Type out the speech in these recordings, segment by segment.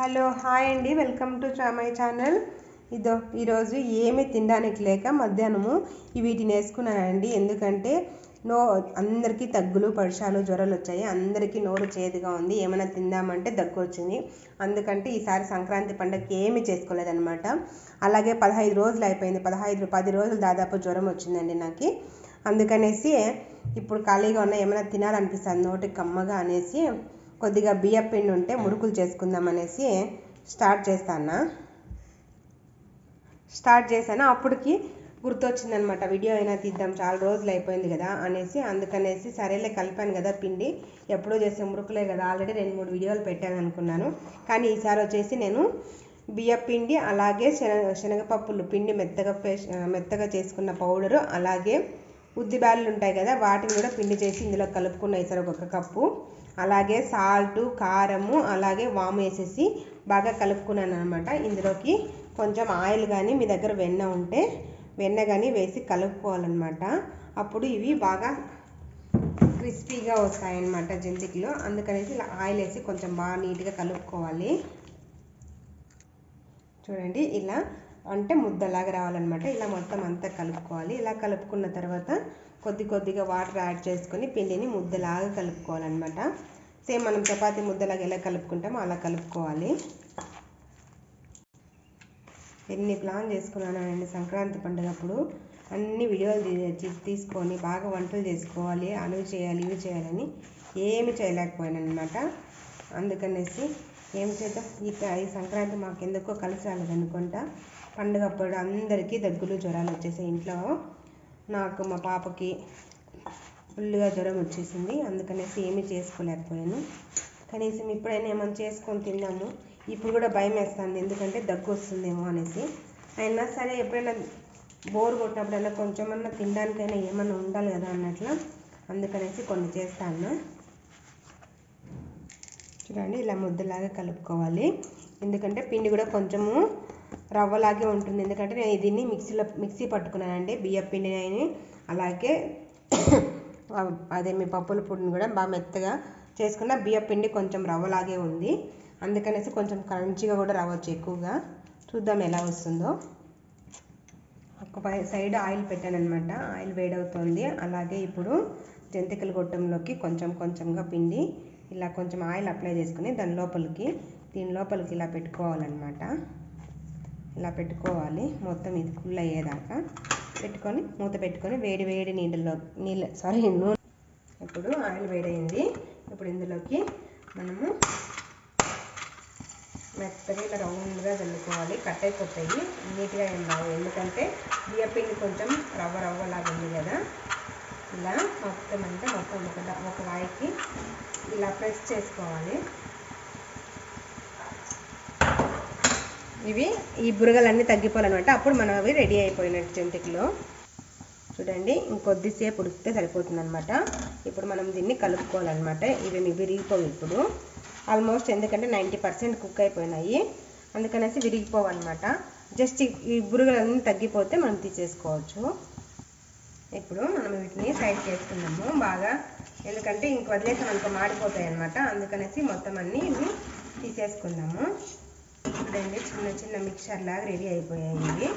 Hello hi అండి. Welcome to my channel. ఇదో ఈరోజు ఏమి తినడానికి లేక మధ్యాహ్నము వీటిని వేసుకున్నానండి. ఎందుకంటే నో అందరికీ తగ్గులు పడిశాలు జ్వరాలు వచ్చాయి. అందరికీ నోరు చేదుగా ఉంది. ఏమైనా తిందామంటే దగ్గు వచ్చింది అందుకంటే ఈసారి సంక్రాంతి పండుగకి ఏమీ చేసుకోలేదనమాట అలాగే పదహైదు రోజులు అయిపోయింది. పదహైదు పది రోజులు దాదాపు జ్వరం వచ్చిందండి నాకు. అందుకనేసి ఇప్పుడు ఖాళీగా ఉన్న ఏమైనా తినాలనిపిస్తుంది. నోటికి కమ్మగా అనేసి కొద్దిగా బియ్యం పిండి ఉంటే మురుకులు చేసుకుందాం అనేసి స్టార్ట్ చేస్తాను? స్టార్ట్ చేశాను? అప్పటికి గుర్తొచ్చిందనమాట వీడియో అయినా తీద్దాం చాలా రోజులు అయిపోయింది కదా అనేసి. అందుకనేసి సరేలే కలిపాను కదా పిండి ఎప్పుడో చేసే మురుకులే కదా ఆల్రెడీ రెండు మూడు వీడియోలు పెట్టాను అనుకున్నాను. కానీ ఈసారి వచ్చేసి నేను బియ్య పిండి అలాగే శనగ శనగపప్పులు పిండి మెత్తగా మెత్తగా చేసుకున్న పౌడరు అలాగే ఉద్దిబ్యాళ్ళు ఉంటాయి కదా వాటిని కూడా పిండి చేసి ఇందులో కలుపుకున్న సార్ ఒక కప్పు. అలాగే సాల్టు కారము అలాగే వాము వేసేసి బాగా కలుపుకున్నాను అనమాట ఇందులోకి కొంచెం ఆయిల్ కానీ మీ దగ్గర వెన్న ఉంటే వెన్న కానీ వేసి కలుపుకోవాలన్నమాట. అప్పుడు ఇవి బాగా క్రిస్పీగా వస్తాయన్నమాట జంతికలు. అందుకనేసి ఇలా ఆయిల్ వేసి కొంచెం బాగా నీట్గా కలుపుకోవాలి. చూడండి ఇలా అంటే ముద్దలాగా రావాలన్నమాట. ఇలా మొత్తం అంతా కలుపుకోవాలి. ఇలా కలుపుకున్న తర్వాత కొద్ది కొద్దిగా వాటర్ యాడ్ చేసుకొని పిండిని ముద్దలాగా కలుపుకోవాలన్నమాట. సేమ్ మనం చపాతీ ముద్దలాగా ఎలా కలుపుకుంటామో అలా కలుపుకోవాలి. ఎన్ని ప్లాన్ చేసుకున్నానండి సంక్రాంతి పండుగప్పుడు. అన్ని వీడియోలు తీసుకొని బాగా వంటలు చేసుకోవాలి. అవి చేయాలి ఇవి చేయాలని ఏమి చేయలేకపోయాను అనమాట అందుకనేసి ఏం చేద్దాం? ఈ ఈ సంక్రాంతి మాకు ఎందుకో కలిసి రాలేదనుకుంటా. పండుగ అప్పుడు అందరికీ దగ్గులు జ్వరాలు వచ్చేసాయి. ఇంట్లో నాకు మా పాపకి ఫుల్గా జ్వరం వచ్చేసింది. అందుకనేసి ఏమీ చేసుకోలేకపోయాను. కనీసం ఇప్పుడైనా ఏమైనా చేసుకొని తిన్నాము ఇప్పుడు కూడా భయం వేస్తుంది. ఎందుకంటే దగ్గు వస్తుందేమో అనేసి. అయినా సరే ఎప్పుడైనా బోర్ కొట్టినప్పుడైనా కొంచెమన్నా తినడానికైనా ఏమన్నా ఉండాలి కదా అన్నట్లు అందుకనేసి కొన్ని చేస్తాను. చూడండి ఇలా ముద్దలాగా కలుపుకోవాలి. ఎందుకంటే పిండి కూడా కొంచెము రవ్వలాగే ఉంటుంది. ఎందుకంటే నేను దీన్ని మిక్సీలో మిక్సీ పట్టుకున్నానండి. బియ్య పిండిని అలాగే అదే మీ పప్పుల పొడిని కూడా బాగా మెత్తగా చేసుకున్న బియ్య పిండి కొంచెం రవ్వలాగే ఉంది. అందుకనేసి కొంచెం క్రంచిగా కూడా రావచ్చు ఎక్కువగా. చూద్దాం ఎలా వస్తుందో. ఒక సైడ్ ఆయిల్ పెట్టాను అనమాట ఆయిల్ వేడవుతుంది. అలాగే ఇప్పుడు జంతికల గొట్టంలోకి కొంచెం కొంచెంగా పిండి ఇలా కొంచెం ఆయిల్ అప్లై చేసుకుని దాని లోపలికి దీని లోపలికి ఇలా పెట్టుకోవాలన్నమాట. ఇలా పెట్టుకోవాలి. మొత్తం ఇది ఫుల్ అయ్యేదాకా పెట్టుకొని మూత పెట్టుకొని వేడి వేడి నీళ్ళలో నీళ్ళ సారీ నూనె. ఇప్పుడు ఆయిల్ వేడైంది. ఇప్పుడు ఇందులోకి మనము మెత్తగా ఇలా రౌండ్గా చల్లుకోవాలి. కట్ అయిపోతాయి. నీట్గా ఏం రావు. ఎందుకంటే బియ్యపిండి కొంచెం రవ్వ రవ్వలాగా ఉంది కదా. ఇలా మొత్తం అంతా మొత్తం ఒక ఒక వాయికి ఇలా ప్రెస్ చేసుకోవాలి. ఇవి ఈ బురగలన్నీ తగ్గిపోవాలన్నమాట. అప్పుడు మనం అవి రెడీ అయిపోయినట్టు జంతికలో. చూడండి ఇంకొద్దిసేపు ఉడికితే సరిపోతుంది అనమాట ఇప్పుడు మనం దీన్ని కలుపుకోవాలన్నమాట. ఇవి విరిగిపోవు ఇప్పుడు. ఆల్మోస్ట్ ఎందుకంటే నైంటీ పర్సెంట్ కుక్ అయిపోయినాయి. అందుకనేసి విరిగిపోవన్నమాట. జస్ట్ ఈ బురుగులన్నీ తగ్గిపోతే మనం తీసేసుకోవచ్చు. ఇప్పుడు మనం వీటిని సైడ్ చేసుకున్నాము. బాగా ఎందుకంటే ఇంక వదిలేసాం అనుకో మాడిపోతాయి అనమాట అందుకనేసి మొత్తం అన్నీ ఇవి తీసేసుకుందాము చూడండి చిన్న చిన్న మిక్చర్ లాగా రెడీ అయిపోయాయి ఇవి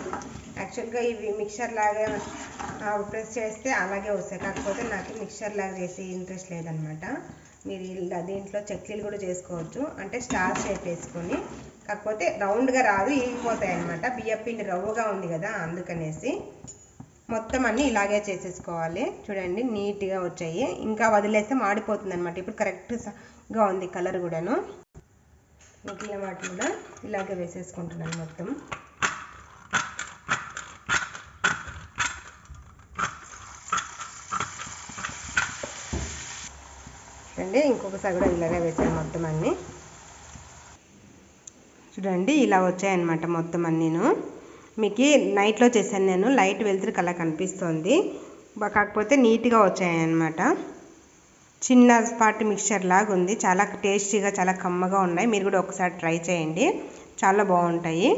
యాక్చువల్గా ఇవి మిక్చర్ లాగా ప్రెస్ చేస్తే అలాగే వస్తాయి. కాకపోతే నాకు మిక్చర్ లాగా చేసే ఇంట్రెస్ట్ లేదనమాట మీరు దీంట్లో చట్నీలు కూడా చేసుకోవచ్చు. అంటే స్టార్ షేప్ వేసుకొని. కాకపోతే రౌండ్గా రాదు ఈగిపోతాయి అనమాట బియ్యపిండి రవ్వగా ఉంది కదా అందుకనేసి. మొత్తం అన్నీ ఇలాగే చేసేసుకోవాలి. చూడండి నీట్గా వచ్చాయి. ఇంకా వదిలేస్తే మాడిపోతుంది అనమాట ఇప్పుడు కరెక్ట్గా ఉంది కలర్ కూడాను. మిగిలిన వాటిని కూడా ఇలాగే వేసేసుకుంటున్నాను మొత్తం. చూడండి ఇంకొకసారి కూడా ఇలాగే వేసాను మొత్తం అన్నీ. చూడండి ఇలా వచ్చాయన్నమాట మొత్తం అన్నీను. మీకు నైట్లో చేశాను నేను లైట్ వెళ్తురు అలా కనిపిస్తుంది. కాకపోతే నీట్గా వచ్చాయన్నమాట. చిన్న పాటి మిక్చర్ లాగా ఉంది. చాలా టేస్టీగా చాలా కమ్మగా ఉన్నాయి. మీరు కూడా ఒకసారి ట్రై చేయండి. చాలా బాగుంటాయి.